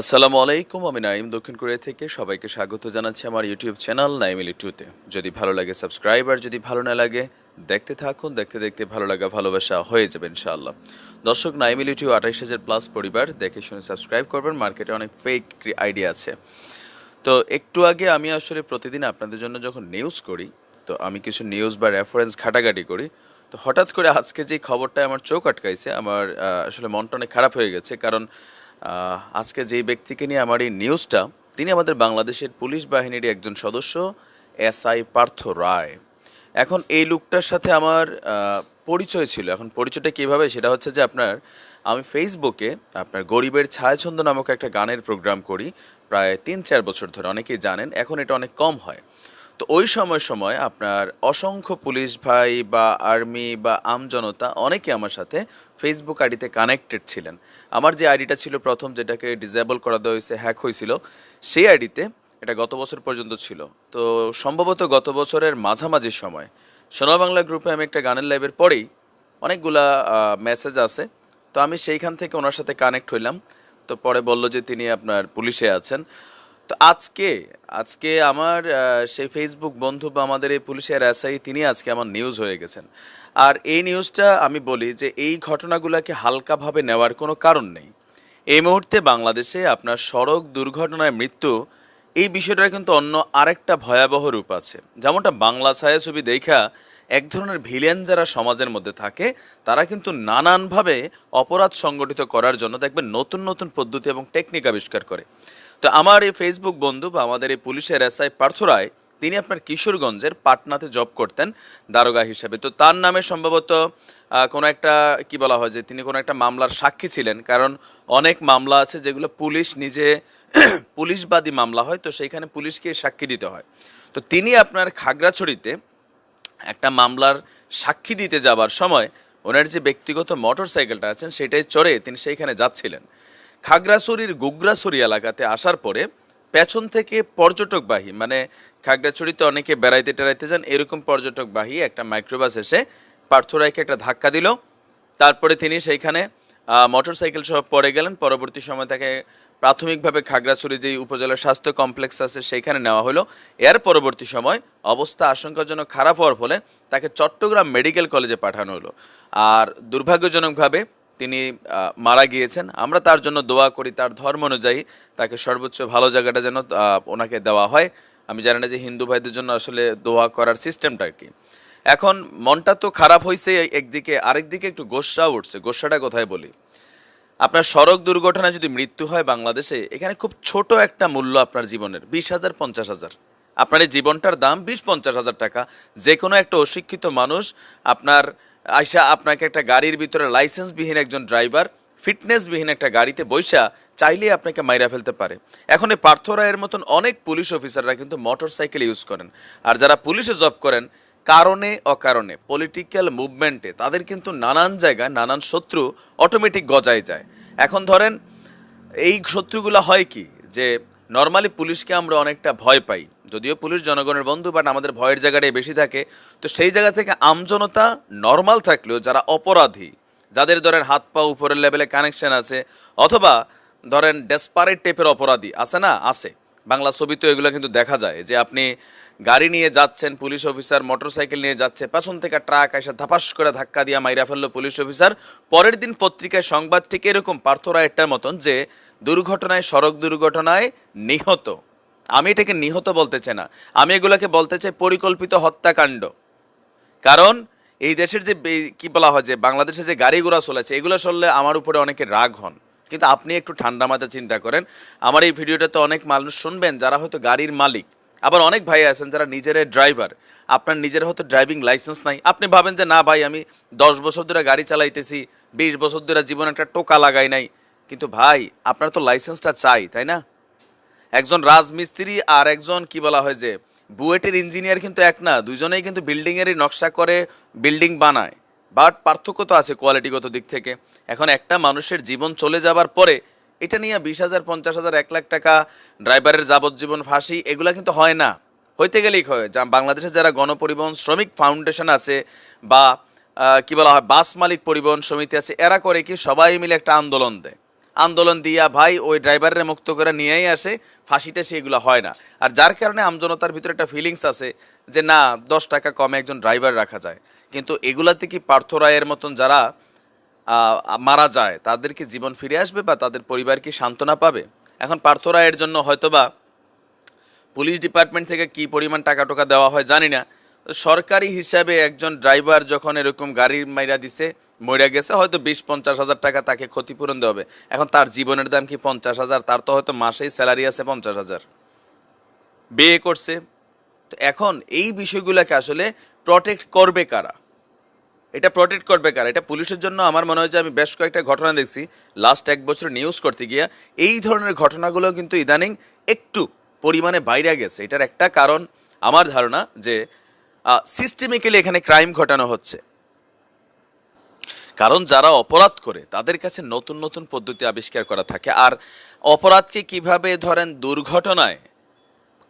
আসসালামু আলাইকুম, আমি নাইম দক্ষিণ কোরিয়া থেকে সবাইকে স্বাগত জানাচ্ছি আমার ইউটিউব চ্যানেল নাইমিলি টুতে যদি ভালো লাগে, সাবস্ক্রাইব, আর যদি ভালো না লাগে, দেখতে থাকুন, দেখতে দেখতে ভালো লাগা, ভালোবাসা হয়ে যাবে ইনশাআল্লাহ। দর্শক নাইমিলি টু আঠাইশ হাজার প্লাস পরিবার, দেখে শুনে সাবস্ক্রাইব করবেন, মার্কেটে অনেক ফেক আইডিয়া আছে। তো একটু আগে আমি আসলে প্রতিদিন আপনাদের জন্য যখন নিউজ করি, তো আমি কিছু নিউজ বা রেফারেন্স ঘাটাঘাটি করি, তো হঠাৎ করে আজকে যে খবরটা আমার চোখ আটকাইছে, আমার আসলে মনটা অনেক খারাপ হয়ে গেছে। কারণ আজকে যেই ব্যক্তিকে নিয়ে আমার এই নিউজটা তিনি আমাদের বাংলাদেশের পুলিশ বাহিনীর একজন সদস্য, এস আই পার্থ রায়। এখন এই লোকটার সাথে আমার পরিচয় ছিল। এখন পরিচয়টা কীভাবে, সেটা হচ্ছে যে আপনার, আমি ফেসবুকে আপনার গরিবের ছায়াছন্দ নামক একটা গানের প্রোগ্রাম করি, প্রায় তিন চার বছর ধরে। অনেকেই জানেন, এখন এটা অনেক কম হয়। তো ওই সময় সময় আপনার অসংখ্য পুলিশ ভাই বা আর্মি বা আমজনতা অনেকে আমার সাথে ফেসবুক আইডিতে কানেক্টেড ছিলেন। আমার যে আইডিটা ছিল প্রথম যেটাকে ডিসেবল করা দেওয়া হয়েছে হ্যাক হয়েছিল, সেই আইডিতে এটা গত বছর পর্যন্ত ছিল। তো সম্ভবত গত বছরের মাঝামাঝি সময় সোনাল বাংলা গ্রুপে আমি একটা গানের লাইভের পরেই অনেকগুলা মেসেজ আছে। তো আমি সেইখান থেকে ওনার সাথে কানেক্ট হইলাম। তো পরে বলল যে তিনি আপনার পুলিশে আছেন। তো আজকে আজকে আমার সেই ফেসবুক বন্ধু বা আমাদের এই পুলিশের এসআই তিনি আজকে আমার নিউজ হয়ে গেছেন। আর এই নিউজটা আমি বলি যে এই ঘটনাগুলোকে হালকাভাবে নেওয়ার কোনো কারণ নেই। এই মুহূর্তে বাংলাদেশে আপনার সড়ক দুর্ঘটনায় মৃত্যু, এই বিষয়টার কিন্তু অন্য আরেকটা ভয়াবহ রূপ আছে। যেমনটা বাংলা ছায়াছবি দেখা এক ধরনের ভিলেন যারা সমাজের মধ্যে থাকে, তারা কিন্তু নানানভাবে অপরাধ সংগঠিত করার জন্য দেখবেন নতুন নতুন পদ্ধতি এবং টেকনিক আবিষ্কার করে। তো আমার এই ফেসবুক বন্ধু বা আমাদের এই পুলিশের এসআই পার্থ রায়, তিনি আপনার কিশোরগঞ্জের পাটনাতে জব করতেন দারোগা হিসাবে। তো তার নামে সম্ভবত কোনো একটা, কি বলা হয় যে, তিনি কোনো একটা মামলার সাক্ষী ছিলেন। কারণ অনেক মামলা আছে যেগুলো পুলিশ নিজে, পুলিশবাদী মামলা হয়, তো সেইখানে পুলিশকে সাক্ষী দিতে হয়। তো তিনি আপনার খাগড়াছড়িতে একটা মামলার সাক্ষী দিতে যাবার সময় ওনার যে ব্যক্তিগত মোটর সাইকেলটা আছেন সেটাই চড়ে তিনি সেইখানে যাচ্ছিলেন। খাগড়াছড়ির গুগরাছড়ি এলাকাতে আসার পরে পেছন থেকে পর্যটকবাহী মানে খাগড়াছড়িতে অনেকে বেড়াইতে টেরাইতে যান, এরকম পর্যটকবাহী একটা মাইক্রোবাস এসে পার্থরায়কে একটা ধাক্কা দিল। তারপরে তিনি সেইখানে মোটর সাইকেল সহ পড়ে গেলেন। পরবর্তী সময় তাকে প্রাথমিকভাবে খাগড়াছড়ি যে উপজেলা স্বাস্থ্য কমপ্লেক্স আছে, সেইখানে নেওয়া হলো। এর পরবর্তী সময় অবস্থা আশঙ্কাজনক খারাপ হওয়ার ফলে তাকে চট্টগ্রাম মেডিকেল কলেজে পাঠানো হলো। আর দুর্ভাগ্যজনকভাবে তিনি মারা গিয়েছেন। আমরা তার জন্য দোয়া করি, তার ধর্ম অনুযায়ী তাকে সর্বোচ্চ ভালো জায়গাটা যেন ওনাকে দেওয়া হয়। আমি জানি না যে হিন্দু ভাইদের জন্য আসলে দোয়া করার সিস্টেমটা কি। এখন মনটা তো খারাপ হয়েছে একদিকে আরেকদিকে একটু গোসা উঠছে। গোসাটা কোথায় বলি? আপনার সড়ক দুর্ঘটনায় যদি মৃত্যু হয় বাংলাদেশে, এখানে খুব ছোট একটা মূল্য আপনার জীবনের, বিশ হাজার, পঞ্চাশ হাজার। আপনার এই জীবনটার দাম বিশ, পঞ্চাশ হাজার টাকা। যে কোনো একটা অশিক্ষিত মানুষ আপনার আইসা আপনাকে একটা গাড়ির ভিতরে লাইসেন্সবিহীন একজন ড্রাইভার, ফিটনেসবিহীন একটা গাড়িতে বৈশা চাইলেই আপনাকে মাইরা ফেলতে পারে। এখন এই পার্থ রায়ের মতন অনেক পুলিশ অফিসাররা কিন্তু মোটর সাইকেল ইউজ করেন। আর যারা পুলিশে জব করেন, কারণে অকারণে পলিটিক্যাল মুভমেন্টে তাদের কিন্তু নানান জায়গায় নানান শত্রু অটোমেটিক গজায় যায়। এখন ধরেন, এই শত্রুগুলো হয় কি? যে নর্মালি পুলিশকে আমরা অনেকটা ভয় পাই। যদিও পুলিশ জনগণের বন্ধু বাট আমাদের ভয়ের জায়গাটাই বেশি থাকে। তো সেই জায়গা থেকে আমজনতা নর্মাল থাকলেও যারা অপরাধী, যাদের ধরেন হাত পা উপরের লেভেলে কানেকশন আছে, অথবা ধরেন ডেসপারেট টাইপের অপরাধী, আছে না? আছে। বাংলা ছবিতে এগুলো কিন্তু দেখা যায় যে আপনি গাড়ি নিয়ে যাচ্ছেন, পুলিশ অফিসার মোটরসাইকেল নিয়ে যাচ্ছে, পেছন থেকে ট্রাক এসে ধাপাস করে ধাক্কা দিয়া মাইরা ফেলল পুলিশ অফিসার পরের দিন পত্রিকায় সংবাদ ঠিক এরকম পার্থ রায়েরটার মতন যে, দুর্ঘটনায় সড়ক দুর্ঘটনায় নিহত। আমি এটাকে নিহত বলতে চাই না। আমি এগুলোকে বলতে চাই পরিকল্পিত হত্যাকাণ্ড। কারণ এই দেশের যে কি বলা হয় যে, বাংলাদেশে যে গাড়ি ঘোড়া চলেছে, এগুলো চললে আমার উপরে অনেকে রাগ হন। কিন্তু আপনি একটু ঠান্ডা মাথায় চিন্তা করেন। আমার এই ভিডিওটাতে অনেক মানুষ শুনবেন যারা হয়তো গাড়ির মালিক। আবার অনেক ভাই আছেন যারা নিজের ড্রাইভার। আপনার নিজের হয়তো ড্রাইভিং লাইসেন্স নাই। আপনি ভাবেন যে, না ভাই, আমি দশ বছর ধরে গাড়ি চালাইতেছি, বিশ বছর ধরে জীবনে একটা টোকা লাগাই নাই। কিন্তু ভাই, আপনার তো লাইসেন্সটা চাই, তাই না? একজন রাজমিস্ত্রি আর একজন, কি বলা হয় যে, বুয়েটের ইঞ্জিনিয়ার কিন্তু এক না, দুজনেই কিন্তু বিল্ডিংয়েরই নকশা করে বিল্ডিং বানায়। বাট পার্থক্য তো আছে কোয়ালিটিগত দিক থেকে। এখন একটা মানুষের জীবন চলে যাবার পরে এটা নিয়ে বিশ হাজার, পঞ্চাশ হাজার, এক লাখ টাকা ড্রাইভারের যাবজ্জীবন ফাঁসি, এগুলা কিন্তু হয় না। হইতে গেলেই হয়, যা বাংলাদেশে যারা গণপরিবহন শ্রমিক ফাউন্ডেশন আছে বা কি বলা হয়, বাস মালিক পরিবহন সমিতি আছে, এরা করে কি সবাই মিলে একটা আন্দোলন দেয়। আন্দোলন দিয়া ভাই ওই ড্রাইভারের মুক্ত করে নিয়েই আসে ফাঁসিটা সেগুলো হয় না। আর যার কারণে আমজনতার ভিতরে একটা ফিলিংস আছে যে, না, দশ টাকা কমে একজন ড্রাইভার রাখা যায়। কিন্তু এগুলাতে কি পার্থ রায়ের মতন যারা মারা যায়, তাদের কি জীবন ফিরে আসবে বা তাদের পরিবার কি সান্ত্বনা পাবে? এখন পার্থ রায়ের জন্য হয়তোবা পুলিশ ডিপার্টমেন্ট থেকে কি পরিমাণ টাকা টোকা দেওয়া হয় জানি না। সরকারি হিসাবে একজন ড্রাইভার যখন এরকম গাড়ির মাইরা দিছে মইরা গেছে, হয়তো বিশ, পঞ্চাশ হাজার টাকা তাকে ক্ষতিপূরণ দেওয়া হবে। এখন তার জীবনের দাম কি পঞ্চাশ হাজার? তার তো হয়তো মাসেই স্যালারি আছে পঞ্চাশ হাজার। বিয়ে করছে। তো এখন এই বিষয়গুলোকে আসলে প্রটেক্ট করবে কারা? এটা প্রটেক্ট করবে কারা? এটা পুলিশের জন্য আমার মনে হয় যে আমি বেশ কয়েকটা ঘটনা দেখছি। লাস্ট এক বছর নিউজ করতে গিয়া এই ধরনের ঘটনাগুলো কিন্তু ইদানিং একটু পরিমাণে বাইরে গেছে। এটার একটা কারণ আমার ধারণা যে সিস্টেমিক্যালি এখানে ক্রাইম ঘটানো হচ্ছে। কারণ যারা অপরাধ করে, তাদের কাছে নতুন নতুন পদ্ধতি আবিষ্কার করা থাকে। আর অপরাধকে কীভাবে ধরেন দুর্ঘটনায়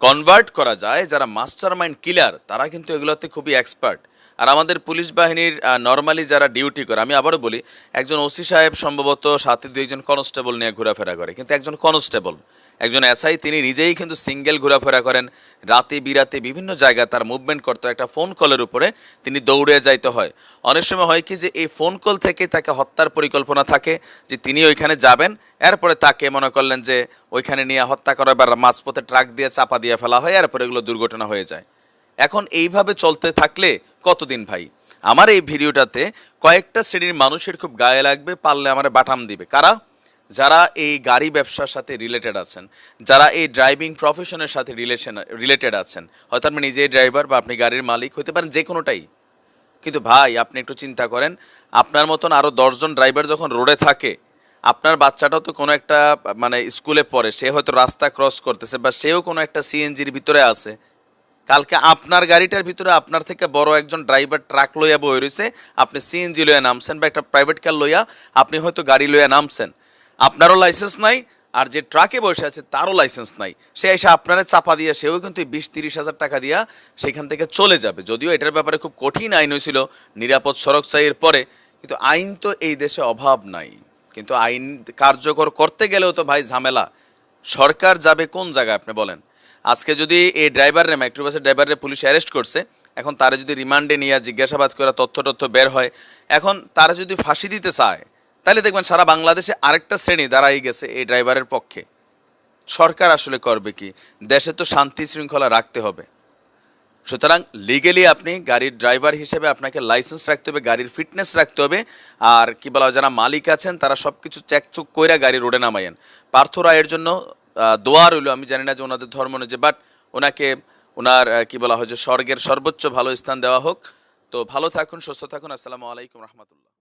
কনভার্ট করা যায়, যারা মাস্টার মাইন্ড কিলার তারা কিন্তু এগুলোতে খুবই এক্সপার্ট আর আমাদের পুলিশ বাহিনীর নর্মালি যারা ডিউটি করে, আমি আবারও বলি, একজন ওসি সাহেব সম্ভবত সাথে দুইজন কনস্টেবল নিয়ে ঘোরাফেরা করে, কিন্তু একজন কনস্টেবল একজন এসআই, তিনি নিজেই কিন্তু সিঙ্গেল ঘোরাফেরা করেন। রাতে, বিরাতে বিভিন্ন জায়গায় তার মুভমেন্ট করতে। একটা ফোন কলের উপরে তিনি দৌড়ে যাইতে হয়। অনেক সময় হয় কি যে এই ফোন কল থেকে তাকে হত্যার পরিকল্পনা থাকে যে তিনি ওইখানে যাবেন, এরপরে তাকে মনে করলেন যে ওইখানে নিয়ে হত্যা করা বা মাঝপথে ট্রাক দিয়ে চাপা দিয়ে ফেলা হয়, এরপরে এগুলো দুর্ঘটনা হয়ে যায়। এখন এইভাবে চলতে থাকলে কতদিন ভাই? আমার এই ভিডিওটাতে কয়েকটা শ্রেণির মানুষের খুব গায়ে লাগবে, পারলে আমার বাটাম দিবে। কারা? যারা এই গাড়ি ব্যবসার সাথে রিলেটেড আছেন, যারা এই ড্রাইভিং প্রফেশনের সাথে রিলেশন রিলেটেড আছেন, হয়তো আপনি নিজেই ড্রাইভার বা আপনি গাড়ির মালিক হতে পারেন যে কোনোটাই। কিন্তু ভাই, আপনি একটু চিন্তা করেন, আপনার মতন আরও দশজন ড্রাইভার যখন রোডে থাকে, আপনার বাচ্চাটাও তো কোনো একটা মানে স্কুলে পড়ে, সে হয়তো রাস্তা ক্রস করতেছে বা সেও কোনো একটা সিএনজির ভিতরে আছে। কালকে আপনার গাড়িটার ভিতরে আপনার থেকে বড় একজন ড্রাইভার ট্রাক লইয়া বই রয়েছে আপনি সিএনজি লইয়া নামছেন বা একটা প্রাইভেট কার লইয়া আপনি হয়তো গাড়ি লইয়া নামছেন। আপনারও লাইসেন্স নাই, আর যে ট্রাকে বসে আছে তারও লাইসেন্স নাই। সে এসে আপনারা চাপা দিয়ে, সেও কিন্তু বিশ, তিরিশ হাজার টাকা দিয়া সেখান থেকে চলে যাবে। যদিও এটার ব্যাপারে খুব কঠিন আইন হয়েছিল নিরাপদ সড়ক চাইয়ের পরে, কিন্তু আইন তো এই দেশে অভাব নাই। কিন্তু আইন কার্যকর করতে গেলেও তো ভাই ঝামেলা। সরকার যাবে কোন জায়গায়, আপনি বলেন? আজকে যদি এই ড্রাইভারের মাইক্রোবাসের ড্রাইভারের পুলিশ অ্যারেস্ট করছে, এখন তারা যদি রিমান্ডে নিয়ে জিজ্ঞাসাবাদ করা তথ্য তথ্য বের হয়, এখন তারা যদি ফাঁসি দিতে চায় তাহলে দেখবেন সারা বাংলাদেশে আরেকটা শ্রেণি দাঁড়াই গেছে এই ড্রাইভারের পক্ষে। সরকার আসলে করবে কি? দেশে তো শান্তি শৃঙ্খলা রাখতে হবে। সুতরাং লিগেলি আপনি গাড়ির ড্রাইভার হিসেবে আপনাকে লাইসেন্স রাখতে হবে, গাড়ির ফিটনেস রাখতে হবে। আর কি বলা যারা মালিক আছেন, তারা সব কিছু চেকচুক কইরা গাড়ি রোডে নামাইয়েন পার্থ রায়ের জন্য দোয়া রইল, আমি জানি না যে ওনাদের ধর্ম অনুযায়ী বাট ওনাকে ওনার কি বলা হয় যে স্বর্গের সর্বোচ্চ ভালো স্থান দেওয়া হোক। তো ভালো থাকুন, সুস্থ থাকুন, আসসালামু আলাইকুম, রহমতুল্লাহ।